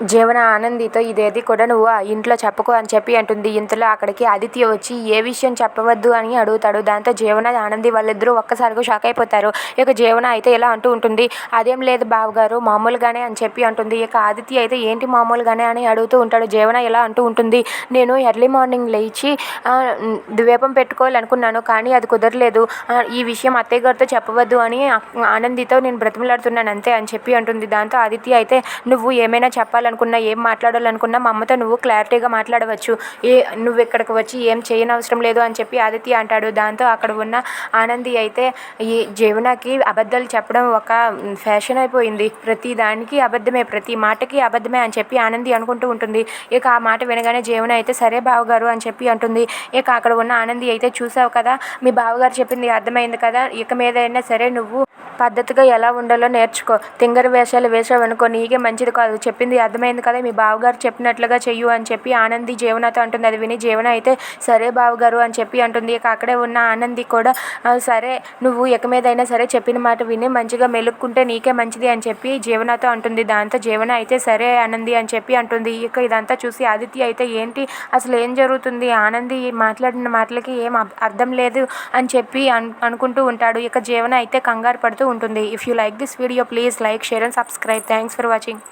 జీవన ఆనందితో ఇదేది కూడా నువ్వు ఇంట్లో చెప్పకు అని చెప్పి అంటుంది. ఇంతలో అక్కడికి ఆదిత్య వచ్చి ఏ విషయం చెప్పవద్దు అని అడుగుతాడు. దాంతో జీవన ఆనంది వాళ్ళిద్దరూ ఒక్కసారిగా షాక్ అయిపోతారు. ఇక జీవన అయితే ఇలా అంటూ ఉంటుంది. అదేం లేదు బావగారు మామూలుగానే అని చెప్పి అంటుంది. ఇక ఆదిత్య అయితే ఏంటి మామూలుగానే అని అడుగుతూ ఉంటాడు. జీవన ఇలా అంటూ ఉంటుంది. నేను ఎర్లీ మార్నింగ్ లేచి ద్వీపం పెట్టుకోవాలనుకున్నాను కానీ అది కుదరలేదు. ఈ విషయం అత్తయ్య గారితో చెప్పవద్దు అని ఆనందితో నేను బ్రతిమలాడుతున్నాను అంతే అని చెప్పి అంటుంది. దాంతో ఆదిత్య అయితే నువ్వు ఏమైనా చెప్పాలి? మాట్లాడాలనుకున్నా ఏం మాట్లాడాలనుకున్నా మా అమ్మతో నువ్వు క్లారిటీగా మాట్లాడవచ్చు. ఏ నువ్వు ఇక్కడికి వచ్చి ఏం చేయనవసరం లేదు అని చెప్పి ఆదిత్య అంటాడు. దాంతో అక్కడ ఉన్న ఆనంది అయితే ఈ జీవనకి అబద్ధాలు చెప్పడం ఒక ఫ్యాషన్ అయిపోయింది. ప్రతి దానికి అబద్ధమే ప్రతి మాటకి అబద్ధమే అని చెప్పి ఆనంది అనుకుంటూ ఉంటుంది. ఇక ఆ మాట వినగానే జీవన అయితే సరే బావగారు అని చెప్పి అంటుంది. ఇక అక్కడ ఉన్న ఆనంది అయితే చూసావు కదా మీ బావగారు చెప్పింది అర్థమైంది కదా ఇక మీద అయినా సరే నువ్వు పద్ధతిగా ఎలా ఉండాలో నేర్చుకో. తింగర వేషాలు వేసావనుకో నీకే మంచిది కాదు. చెప్పింది అర్థమైంది కదా మీ బావగారు చెప్పినట్లుగా చెయ్యు అని చెప్పి ఆనంది జీవనతో అంటుంది. అది విని జీవన అయితే సరే బావగారు అని చెప్పి అంటుంది. ఇక అక్కడే ఉన్న ఆనంది కూడా సరే నువ్వు ఇక మీదైనా సరే చెప్పిన మాట విని మంచిగా మెలుక్కుంటే నీకే మంచిది అని చెప్పి జీవనతో అంటుంది. దాంతో జీవన అయితే సరే ఆనంది అని చెప్పి అంటుంది. ఇక ఇదంతా చూసి ఆదిత్య అయితే ఏంటి? అసలు ఏం జరుగుతుంది? ఆనంది మాట్లాడిన మాటలకి ఏం అర్థం లేదు అని చెప్పి అన్ అనుకుంటూ ఉంటాడు. ఇక జీవన అయితే కంగారు పడుతూ ఉంటుంది. If you like this video please like share and subscribe thanks for watching